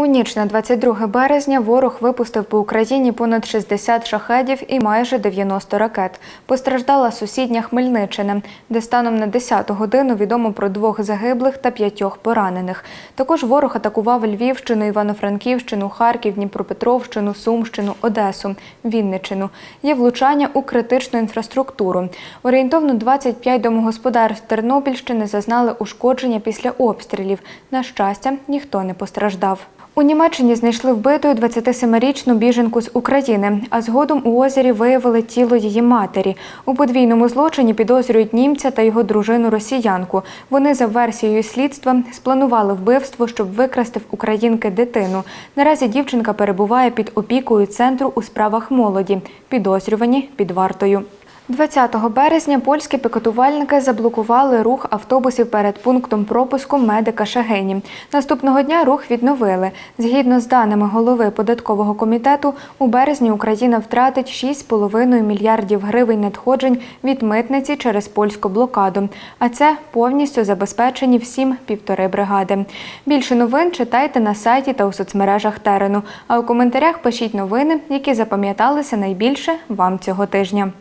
У ніч на 22 березня ворог випустив по Україні понад 60 шахедів і майже 90 ракет. Постраждала сусідня Хмельниччина, де станом на 10 годину відомо про двох загиблих та п'ятьох поранених. Також ворог атакував Львівщину, Івано-Франківщину, Харків, Дніпропетровщину, Сумщину, Одесу, Вінниччину. Є влучання у критичну інфраструктуру. Орієнтовно 25 домогосподарств Тернопільщини зазнали ушкодження після обстрілів. На щастя, ніхто не постраждав. У Німеччині знайшли вбитою 27-річну біженку з України, а згодом у озері виявили тіло її матері. У подвійному злочині підозрюють німця та його дружину росіянку. Вони за версією слідства спланували вбивство, щоб викрасти в українки дитину. Наразі дівчинка перебуває під опікою центру у справах молоді. Підозрювані під вартою. 20 березня польські пікетувальники заблокували рух автобусів перед пунктом пропуску медика Шагині. Наступного дня рух відновили. Згідно з даними голови податкового комітету, у березні Україна втратить 6,5 мільярдів гривень надходжень від митниці через польську блокаду. А це повністю забезпечені всім півтори бригади. Більше новин читайте на сайті та у соцмережах Терену. А у коментарях пишіть новини, які запам'яталися найбільше вам цього тижня.